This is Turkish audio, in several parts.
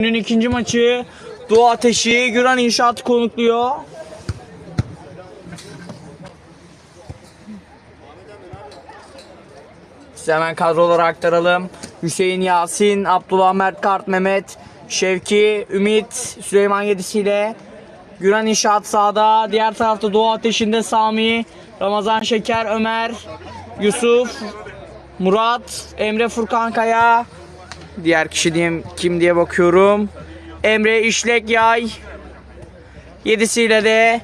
Günün ikinci maçı Doğu Ateşi Güran İnşaat konukluyor. Size hemen kadroları aktaralım. Hüseyin Yasin, Abdullah Mert Kart, Mehmet, Şevki, Ümit, Süleyman Yedisi ile Güran İnşaat sağda. Diğer tarafta Doğu Ateşi'nde Sami, Ramazan Şeker, Ömer, Yusuf, Murat, Emre Furkan Kaya, Diğer kişi diyeyim kim diye bakıyorum. Emre İşlek Yay. Yedisiyle de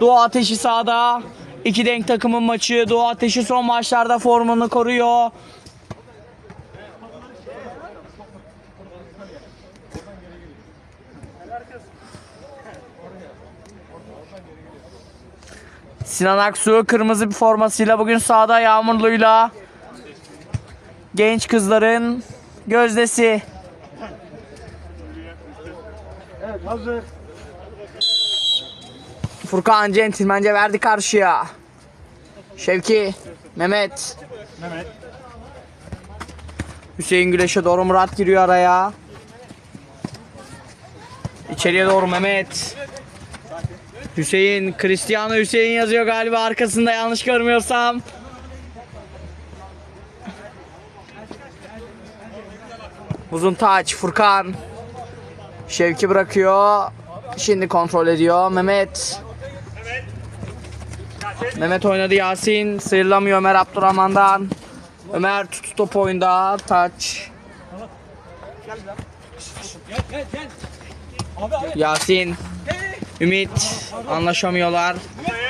Doğu Ateşi sahada. İki denk takımın maçı. Doğu Ateşi son maçlarda formunu koruyor. Sinan Aksu kırmızı bir formasıyla bugün sahada yağmurluyla genç kızların gözdesi. Evet hazır. Furkan centilmence verdi karşıya. Şevki, Mehmet, Mehmet. Hüseyin Güleş'e doğru Murat giriyor araya. İçeriye doğru Mehmet. Hüseyin, Cristiano Hüseyin yazıyor galiba arkasında yanlış görmüyorsam. Uzun taç Furkan. Şevki bırakıyor. Şimdi kontrol ediyor Mehmet. Mehmet oynadı Yasin. Sıyrılamıyor Ömer Abdurrahman'dan. Ömer tutu top oyunda. Taç. Yasin. Ümit. Anlaşamıyorlar.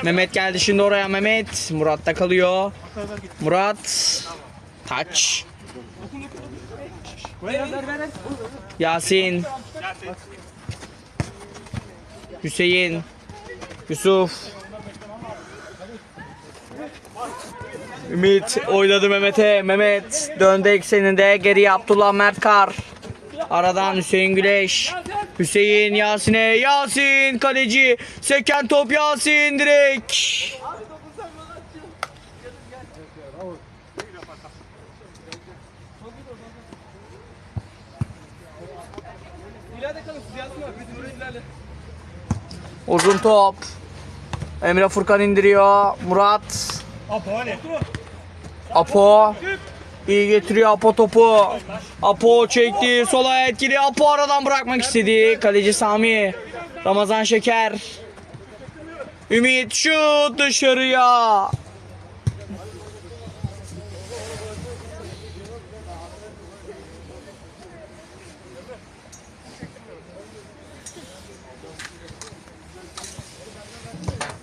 Mehmet geldi şimdi oraya Mehmet. Murat'ta kalıyor. Murat. Taç. Yasin. Hüseyin. Yusuf. Ümit oynadı Mehmet'e. Mehmet döndü ekseninde. Geriye Abdullah Mert Kar. Aradan Hüseyin Güleş. Hüseyin Yasin'e. Yasin kaleci. Seken top Yasin direkt. Uzun top. Emre Furkan indiriyor. Murat. Apo. Apo. İyi getiriyor Apo topu. Apo çekti. Sola etkili. Apo aradan bırakmak istedi. Kaleci Sami. Ramazan Şeker. Ümit şut dışarıya.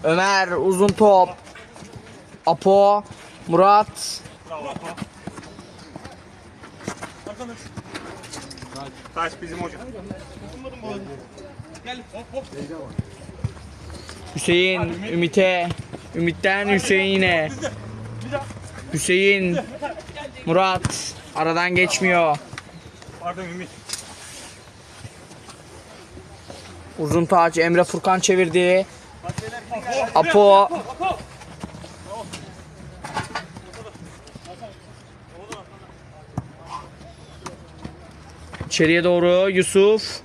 Ömer uzun top. Apo, Murat, Taş bizim hocam. Hüseyin, Ümit'e, Ümit'ten Hüseyin'e. Hüseyin, Murat aradan geçmiyor. Pardon Ümit. Uzun taç Emre Furkan çevirdi. Apo. İçeriye doğru Yusuf.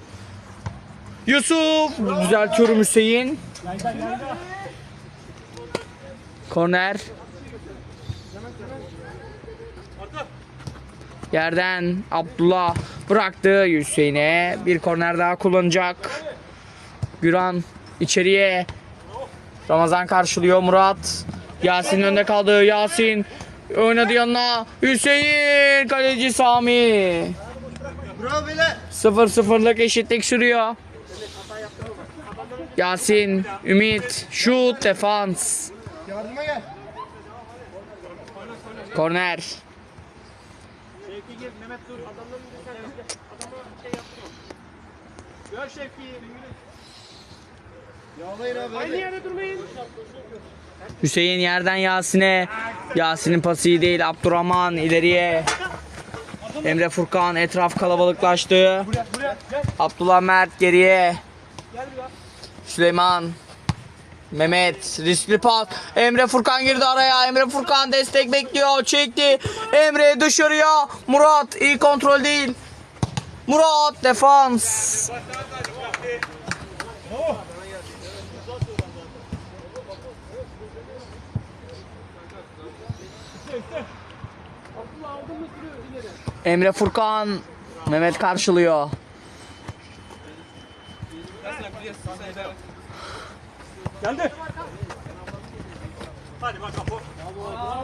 Yusuf düzeltiyorum Hüseyin. Korner. Yerden Abdullah bıraktı Hüseyin'e. Bir korner daha kullanacak. Güran içeriye. Ramazan karşılıyor Murat. Yasin önde kaldı. Yasin oynadı yanına. Hüseyin kaleci Sami. Bravo beyler. 0-0'lık eşitlik sürüyor. Yasin, Ümit, şut, defans. Yardıma gel. Korner. Şevki gel. Mehmet dur. Adamların bir Adamların şey yaptırma. Gör Şevki. Hüseyin yerden Yasin'e. Yasin'in pası iyi değil. Abdurrahman ileriye. Emre Furkan etraf kalabalıklaştı. Abdullah Mert geriye. Süleyman. Mehmet riskli pas. Emre Furkan girdi araya. Emre Furkan destek bekliyor. Çekti. Emre dışarıya. Murat iyi kontrol değil. Murat defans. Emre Furkan Mehmet karşılıyor. Geldi.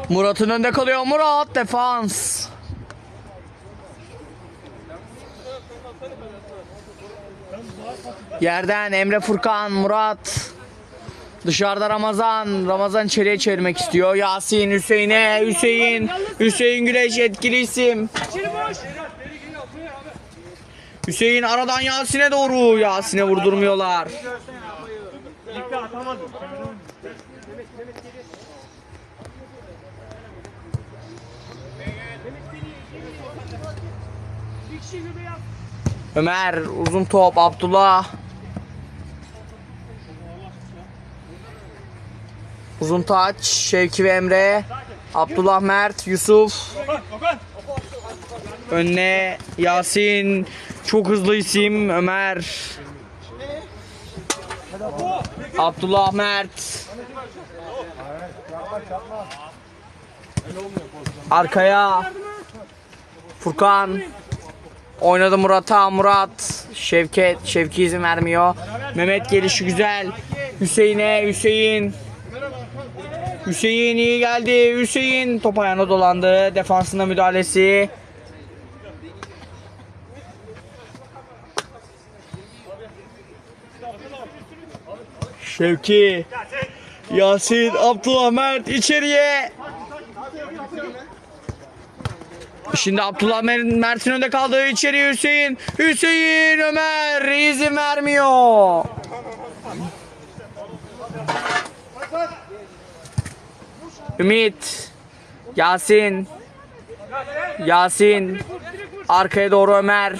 Murat'ın önünde kalıyor. Murat defans. Yerden Emre Furkan, Murat. Dışarıda Ramazan. Ramazan içeriye çevirmek istiyor. Yasin, Hüseyin'e. Hüseyin. Hüseyin Güleş etkili isim. Hüseyin aradan Yasin'e doğru. Yasin'e vurdurmuyorlar. Ömer uzun top Abdullah. Uzun taç Şevki ve Emre. Abdullah Mert, Yusuf. Önüne Yasin. Çok hızlı isim Ömer. Abdullah Mert. Arkaya Furkan oynadı Murat'a Murat Şevket Şevki izin vermiyor Mehmet gelişi güzel Hüseyin'e Hüseyin Hüseyin iyi geldi Hüseyin top ayağına dolandı defansında müdahalesi Şevki Yasin Abdullah Mert içeriye Şimdi Abdullah Mer- Mert'in önünde kaldığı içeri Hüseyin. Hüseyin Ömer izin vermiyor. Ümit. Yasin. Yasin. Arkaya doğru Ömer.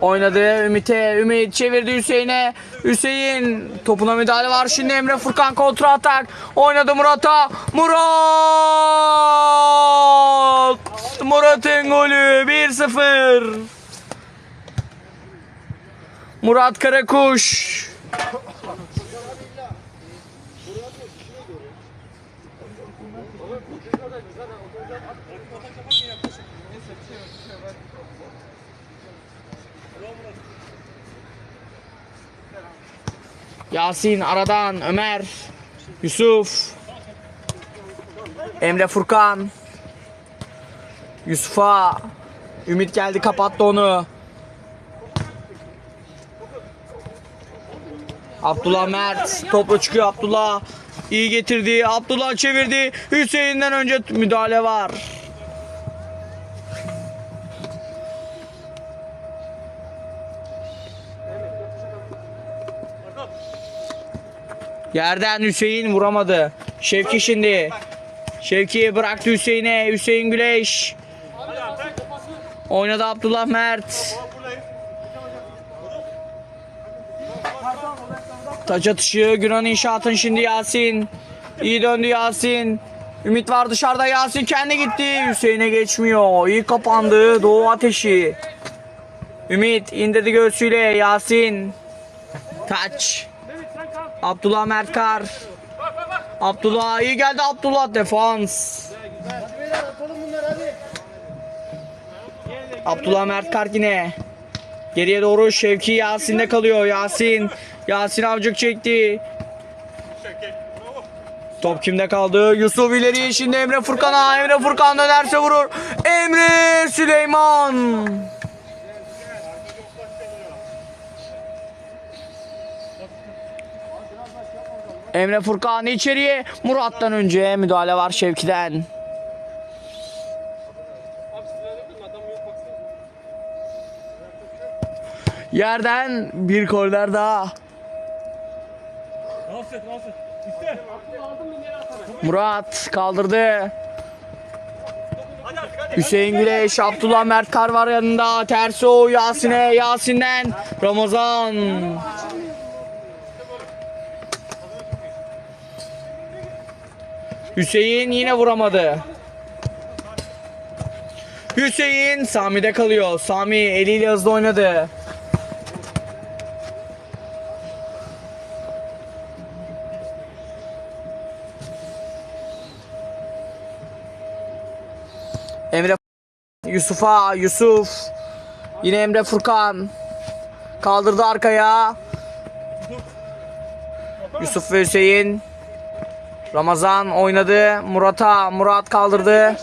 Oynadı Ümit'e. Ümit çevirdi Hüseyin'e. Hüseyin topuna müdahale var. Şimdi Emre Furkan kontra atak. Oynadı Murat'a. Murat! Murat'ın golü 1-0. Murat Karakuş. Yasin aradan Ömer Yusuf Emre Furkan Yusuf'a. Ümit geldi kapattı onu. Abdullah Mert topla çıkıyor Abdullah. İyi getirdi Abdullah çevirdi. Hüseyin'den önce müdahale var Yerden Hüseyin vuramadı. Şevki şimdi. Şevki bıraktı Hüseyin'e. Hüseyin Güleş. Oynadı Abdullah Mert. Taç atışı Günan İnşaat'ın şimdi Yasin. İyi döndü Yasin. Ümit var dışarıda Yasin kendi gitti. Hüseyin'e geçmiyor. İyi kapandı Doğu Ateşi. Ümit indirdi göğsüyle Yasin. Taç. Abdullah Mertkar. Abdullah iyi geldi Abdullah defans. Abdullah Mertkar yine. Geriye doğru Şevki Yasin'de kalıyor. Yasin. Yasin avcık çekti. Top kimde kaldı? Yusuf ileri şimdi Emre Furkan'a. Emre Furkan dönerse vurur. Emre Süleyman. Emre Furkan içeriye. Murat'tan önce müdahale var Şevki'den. Yerden bir korner daha. Murat kaldırdı. Hüseyin Güleş, Abdullah Mert Kar var yanında. Tersi o Yasin'e, Yasin'den Ramazan. Hüseyin yine vuramadı. Hüseyin Sami'de kalıyor. Sami eliyle hızlı oynadı. Emre Yusuf'a Yusuf yine Emre Furkan kaldırdı arkaya Yusuf ve Hüseyin Ramazan oynadı. Murat'a Murat kaldırdı.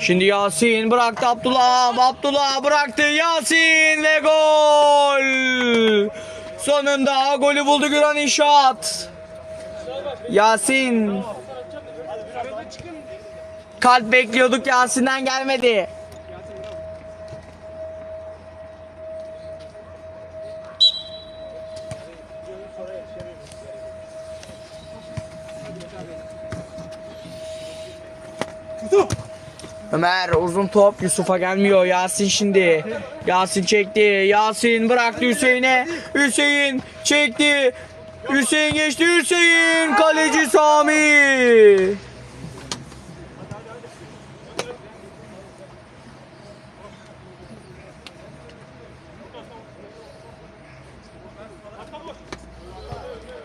Şimdi Yasin bıraktı Abdullah Abdullah bıraktı. Yasin ve gol! Sonunda golü buldu Güran İnşaat. Yasin. Kalp bekliyorduk Yasin'den gelmedi Ömer uzun top. Yusuf'a gelmiyor. Yasin şimdi. Yasin çekti. Yasin bıraktı Hüseyin'e. Hüseyin çekti. Hüseyin geçti. Hüseyin kaleci Sami.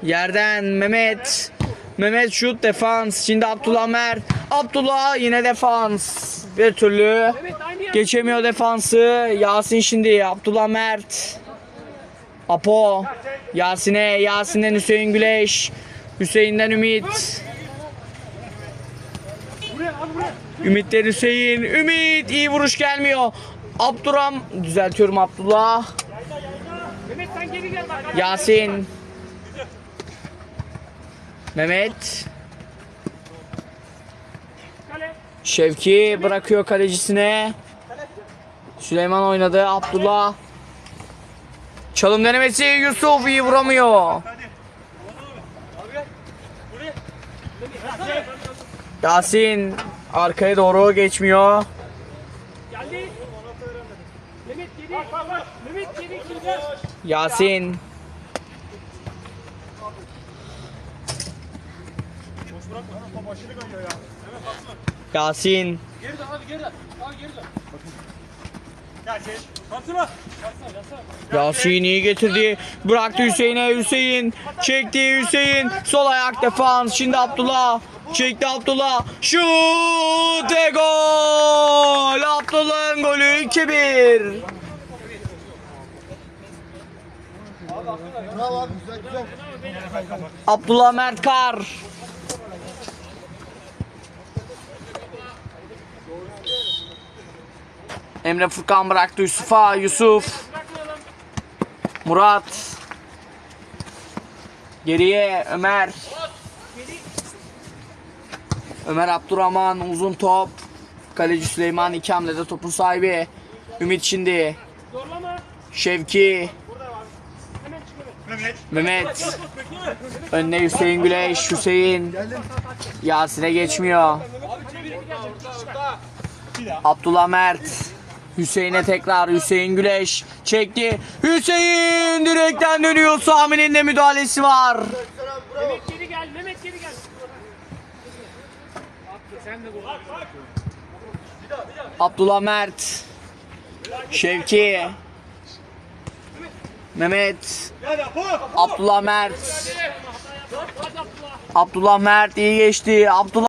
Yerden Mehmet. Mehmet şut defans. Şimdi Abdullah Mer. Abdullah yine defans. Bir türlü geçemiyor defansı. Yasin şimdi Abdullah Mert. Apo. Yasin'e. Yasin'den Hüseyin Güleş. Hüseyin'den Ümit. Ümit'ten Hüseyin. Ümit iyi vuruş gelmiyor. Abduram düzeltiyorum Abdullah. Yasin. Mehmet. Şevki bırakıyor kalecisine. Süleyman oynadı. Abdullah. Çalım denemesi Yusuf iyi vuramıyor. Yasin arkaya doğru geçmiyor. Geri. Mehmet geri geri. Yasin Geri dön hadi geri dön. Abi geri dön. Gel geç. Kalksana. Yasin iyi getirdi. Bıraktı Hüseyin'e. Hüseyin çekti Hüseyin. Sol ayak defans. Şimdi Abdullah. Çekti Abdullah. Şut ve gol. Abdullah'ın golü 2-1. Abdullah Mert Emre Furkan bıraktı Yusuf'a. Yusuf. Murat. Geriye Ömer. Ömer Abdurrahman uzun top. Kaleci Süleyman iki hamlede topun sahibi. Ümit şimdi. Şevki. Mehmet. Önüne Hüseyin Güleş. Hüseyin. Yasin'e geçmiyor. Abdullah Mert. Hüseyin'e tekrar Hüseyin Güleş çekti. Hüseyin direkten dönüyor. Sami'nin de müdahalesi var. Mehmet geri gel. Mehmet geri gel. Abdullah Mert. Şevki. Mehmet. Abdullah Mert. Abdullah Mert iyi geçti. Abdullah